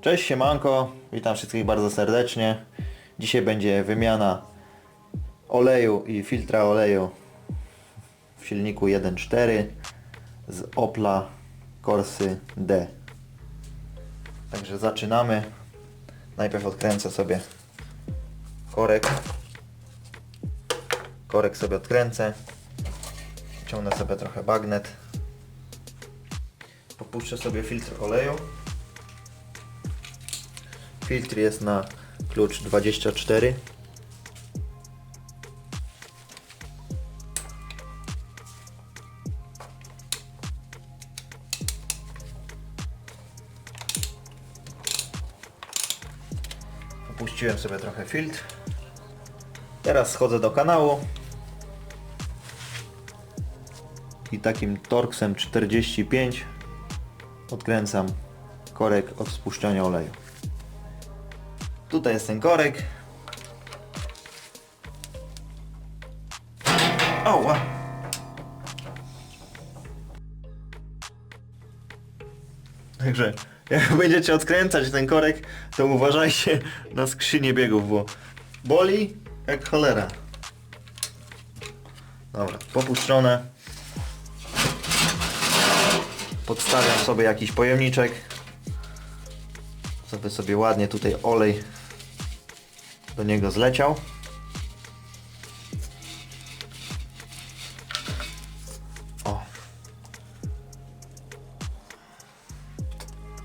Cześć siemanko, witam wszystkich bardzo serdecznie. Dzisiaj będzie wymiana oleju i filtra oleju w silniku 1.4 z Opla Corsy D. Także zaczynamy. Najpierw odkręcę sobie korek. Korek sobie odkręcę. Ciągnę sobie trochę bagnet. Popuszczę sobie filtr oleju. Filtr jest na klucz 24. Opuściłem sobie trochę filtr. Teraz schodzę do kanału. I takim Torxem 45 odkręcam korek od spuszczania oleju. Tutaj jest ten korek. Oła! Także jak będziecie odkręcać ten korek, to uważajcie na skrzynię biegów, bo boli jak cholera. Dobra, popuszczone. Podstawiam sobie jakiś pojemniczek żeby sobie ładnie tutaj olej do niego zleciał. O.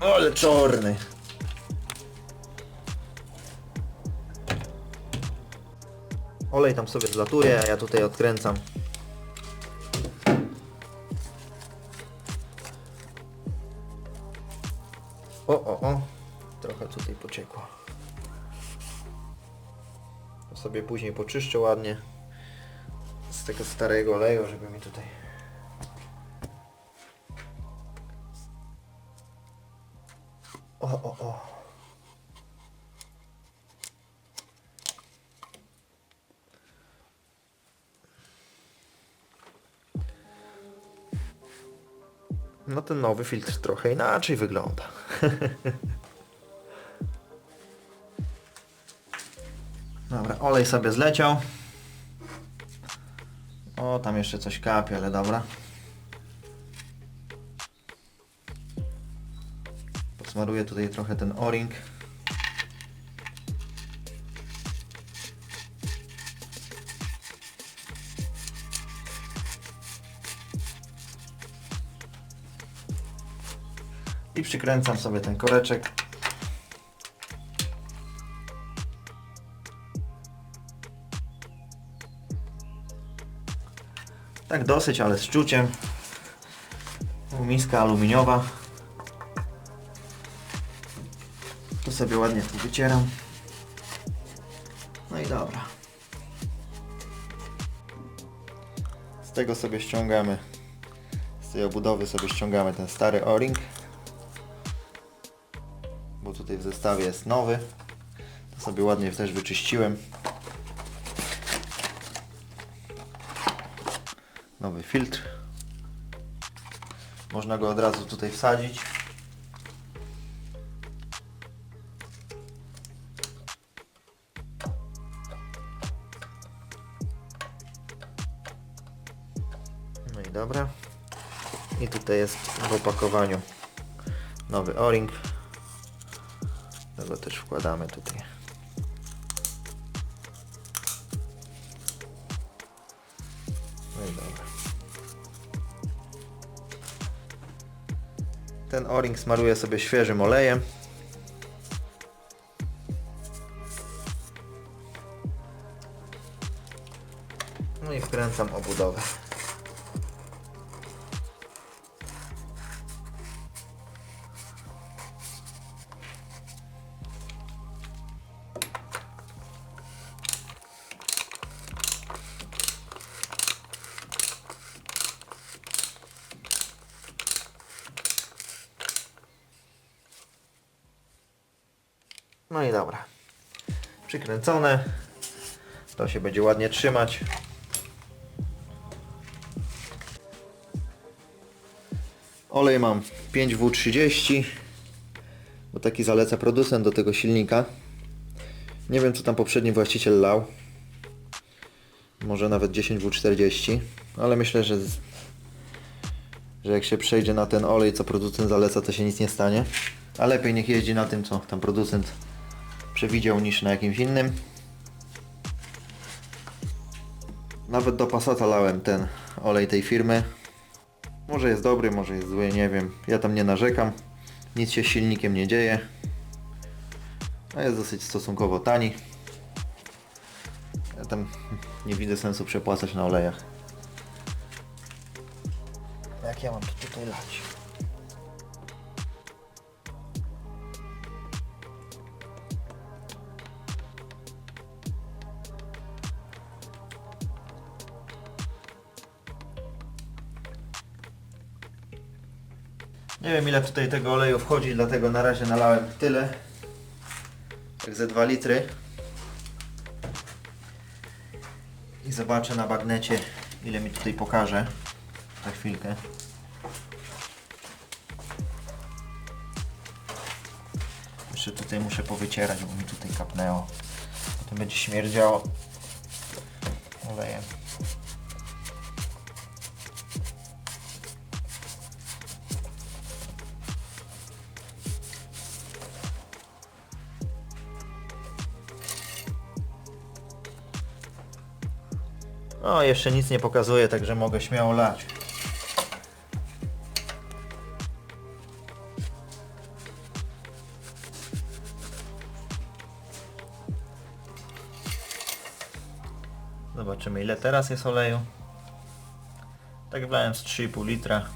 Ale czarny. Olej tam sobie zlatuje, a ja tutaj odkręcam. O, o, o. Trochę tutaj pociekło. Sobie później poczyszczę ładnie z tego starego oleju, żeby mi tutaj O, o, o. No ten nowy filtr trochę inaczej wygląda. olej sobie zleciał. O, tam jeszcze coś kapie, ale dobra. Posmaruję tutaj trochę ten o-ring. I przykręcam sobie ten koreczek. Tak dosyć, ale z czuciem. Miska aluminiowa. Tu sobie ładnie tu wycieram. No i dobra. Z tego sobie ściągamy, z tej obudowy sobie ściągamy ten stary o-ring. Bo tutaj w zestawie jest nowy. To sobie ładnie też wyczyściłem. Nowy filtr. Można go od razu tutaj wsadzić. No i dobra. I tutaj jest w opakowaniu nowy o-ring. Tego też wkładamy tutaj. Ten o-ring smaruję sobie świeżym olejem. No i wkręcam obudowę. No i dobra. Przykręcone. To się będzie ładnie trzymać. Olej mam 5W30. Bo taki zaleca producent do tego silnika. Nie wiem co tam poprzedni właściciel lał. Może nawet 10W40, ale myślę, że, że jak się przejdzie na ten olej, co producent zaleca, to się nic nie stanie. A lepiej niech jeździ na tym, co tam producent przewidział, niż na jakimś innym. Nawet do Passata lałem ten olej tej firmy. Może jest dobry, może jest zły, nie wiem. Ja tam nie narzekam. Nic się z silnikiem nie dzieje. A jest dosyć stosunkowo tani. Ja tam nie widzę sensu przepłacać na olejach. Jak ja mam to tutaj lać? Nie wiem ile tutaj tego oleju wchodzi, dlatego na razie nalałem tyle. Jak ze 2 litry. I zobaczę na bagnecie ile mi tutaj pokaże. Za chwilkę. Jeszcze tutaj muszę powycierać, bo mi tutaj kapnęło. Potem będzie śmierdziało olejem. O, jeszcze nic nie pokazuje, także mogę śmiało lać. Zobaczymy ile teraz jest oleju. Tak wlałem z 3,5 litra.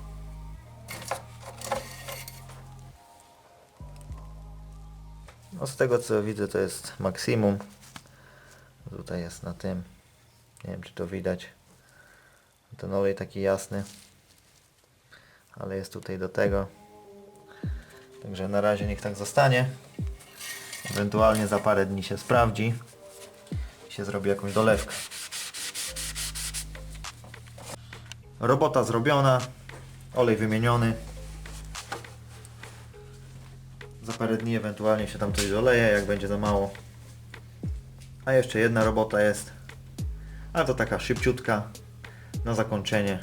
No z tego co widzę to jest maksimum. Tutaj jest na tym. Nie wiem czy to widać. Ten olej taki jasny. Ale jest tutaj do tego. Także na razie niech tak zostanie. Ewentualnie za parę dni się sprawdzi. I się zrobi jakąś dolewkę. Robota zrobiona. Olej wymieniony. Za parę dni ewentualnie się tam coś doleje, jak będzie za mało. A jeszcze jedna robota jest. Ale to taka szybciutka na zakończenie.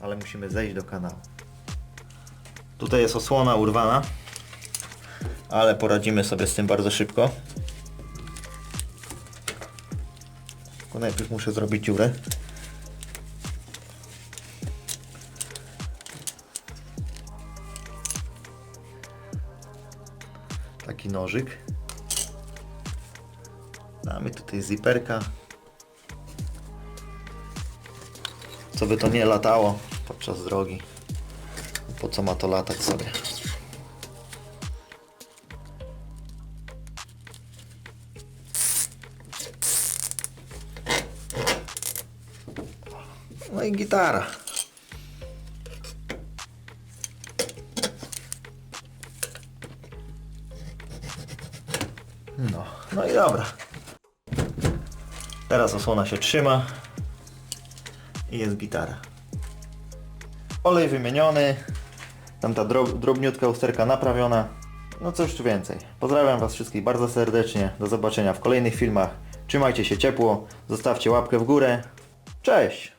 Ale musimy zejść do kanału. Tutaj jest osłona urwana, ale poradzimy sobie z tym bardzo szybko. Tylko najpierw muszę zrobić dziurę. Taki nożyk. Mamy tutaj ziperka. Co by to nie latało podczas drogi. Po co ma to latać sobie? No i gitara. No, no i dobra. Teraz osłona się trzyma i jest gitara. Olej wymieniony, tam ta drob, drobniutka usterka naprawiona. No cóż tu więcej. Pozdrawiam Was wszystkich bardzo serdecznie. Do zobaczenia w kolejnych filmach. Trzymajcie się ciepło, zostawcie łapkę w górę. Cześć!